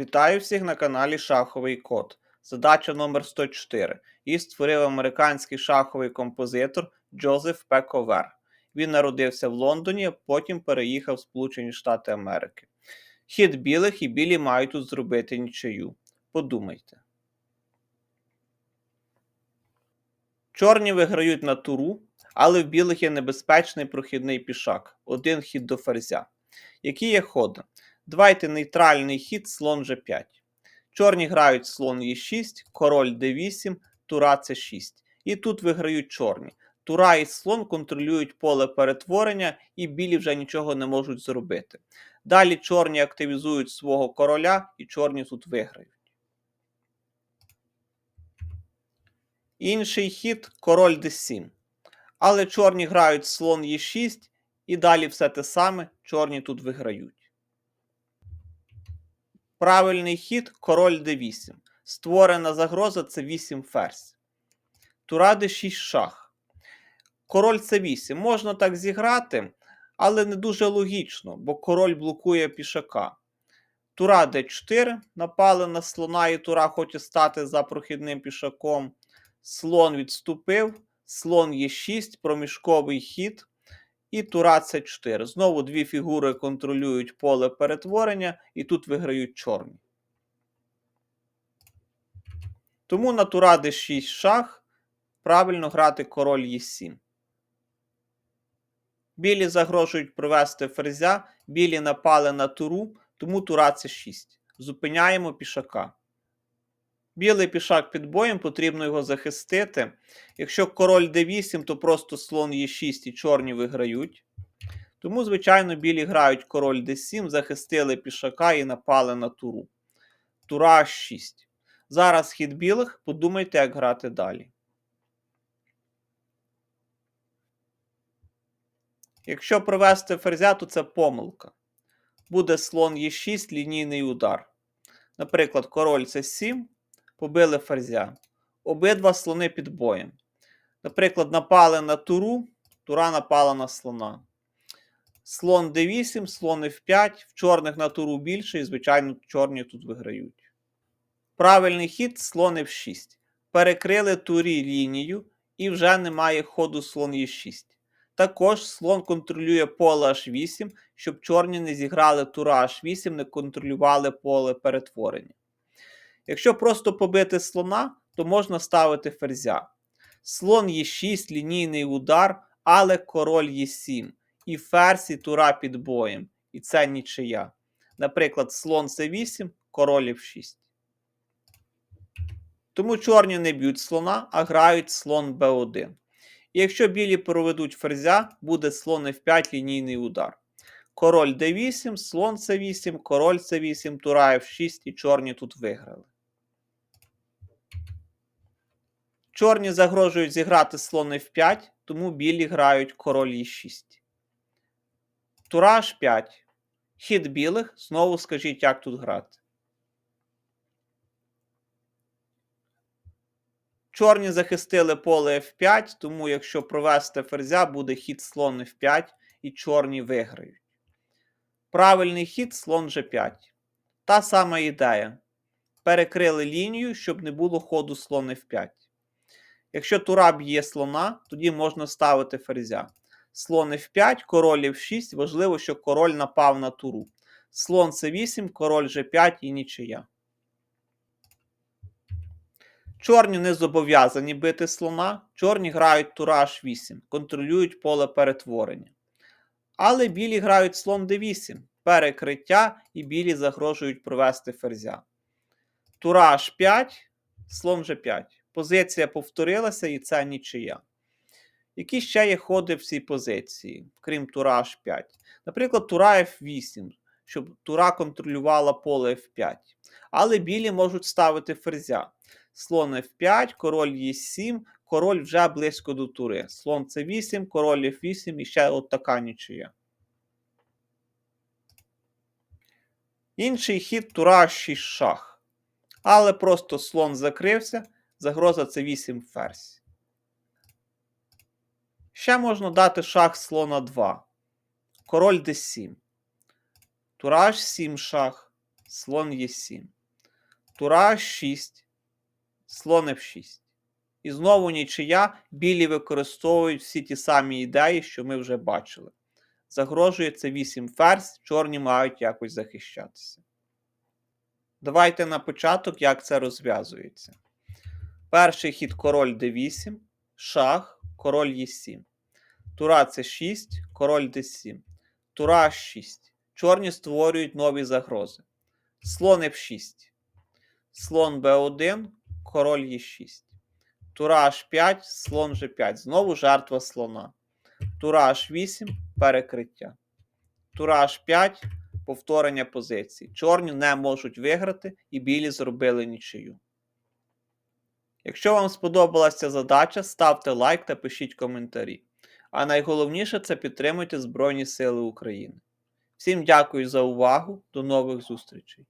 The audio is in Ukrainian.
Вітаю всіх на каналі Шаховий Код. Задача номер 104. Її створив американський шаховий композитор Джозеф П. Ковер. Він народився в Лондоні, потім переїхав в Сполучені Штати Америки. Хід білих і білі мають тут зробити нічию. Подумайте. Чорні виграють на туру, але в білих є небезпечний прохідний пішак. Один хід до ферзя. Які є ходи? Давайте нейтральний хід слон G5. Чорні грають слон Е6, король d8, тура c6. І тут виграють чорні. Тура і слон контролюють поле перетворення, і білі вже нічого не можуть зробити. Далі чорні активізують свого короля, і чорні тут виграють. Інший хід король d7. Але чорні грають слон Е6, і далі все те саме, чорні тут виграють. Правильний хід король d8. Створена загроза це 8 ферзь. Тура d6 шах. Король c8. Можна так зіграти, але не дуже логічно, бо король блокує пішака. Тура d4. Напали на слона, і тура хоче стати за прохідним пішаком. Слон відступив. Слон Е6, проміжковий хід. І тура С4. Знову дві фігури контролюють поле перетворення, і тут виграють чорні. Тому на тура d6 шах правильно грати король Е7. Білі загрожують провести ферзя, білі напали на туру, тому тура С6. Зупиняємо пішака. Білий пішак під боєм, потрібно його захистити. Якщо король d8, то просто слон Е6 і чорні виграють. Тому, звичайно, білі грають король d7, захистили пішака і напали на туру. Тура H6. Зараз хід білих, подумайте, як грати далі. Якщо провести ферзя, то це помилка. Буде слон Е6, лінійний удар. Наприклад, король С7 побили ферзя. Обидва слони під боєм. Наприклад, напали на туру, тура напала на слона. Слон d8, слон f5, в чорних на туру більше, і, звичайно, чорні тут виграють. Правильний хід слон f6. Перекрили турі лінію, і вже немає ходу слон e6. Також слон контролює поле h8, щоб чорні не зіграли тура h8, не контролювали поле перетворення. Якщо просто побити слона, то можна ставити ферзя. Слон Е6, лінійний удар, але король Е7. І ферзь і тура під боєм. І це нічия. Наприклад, слон С8, король F6. Тому чорні не б'ють слона, а грають слон Б1. І якщо білі проведуть ферзя, буде слон F5 лінійний удар. Король d8, слон С8, король С8, тура F6 і чорні тут виграли. Чорні загрожують зіграти слон F5, тому білі грають король Е6. Тура H5. Хід білих. Знову скажіть, як тут грати. Чорні захистили поле F5, тому якщо провести ферзя, буде хід слон F5 і чорні виграють. Правильний хід слон G5. Та сама ідея. Перекрили лінію, щоб не було ходу слон F5. Якщо тура б'є слона, тоді можна ставити ферзя. Слон F5, король F6. Важливо, що король напав на туру. Слон С8, король G5 і нічия. Чорні не зобов'язані бити слона. Чорні грають тура H8, контролюють поле перетворення. Але білі грають слон d8, перекриття, і білі загрожують провести ферзя. Тура H5, слон G5. Позиція повторилася, і це нічия. Які ще є ходи в цій позиції, крім тура H5? Наприклад, тура F8, щоб тура контролювала поле F5. Але білі можуть ставити ферзя. Слон F5, король Е7, король вже близько до тури. Слон С8, король F8 і ще от така нічия. Інший хід тура 6 шах. Але просто слон закрився. Загроза це 8 ферзь. Ще можна дати шах слона 2. Король d7. Тураж 7 шах. слон Е7. Тура H6, слон F6. І знову нічия. Білі використовують всі ті самі ідеї, що ми вже бачили. Загрожує це 8 ферзь, чорні мають якось захищатися. Давайте на початок, як це розв'язується. Перший хід король d8, шах, король Е7. Тура С6, король d7. Тура H6. Чорні створюють нові загрози. Слон F6. Слон b1, король Е6. Тура H5, слон G5. Знову жертва слона. Тура H8, перекриття. Тура H5, повторення позиції. Чорні не можуть виграти, і білі зробили нічию. Якщо вам сподобалася задача, ставте лайк та пишіть коментарі. А найголовніше це підтримуйте Збройні Сили України. Всім дякую за увагу. До нових зустрічей!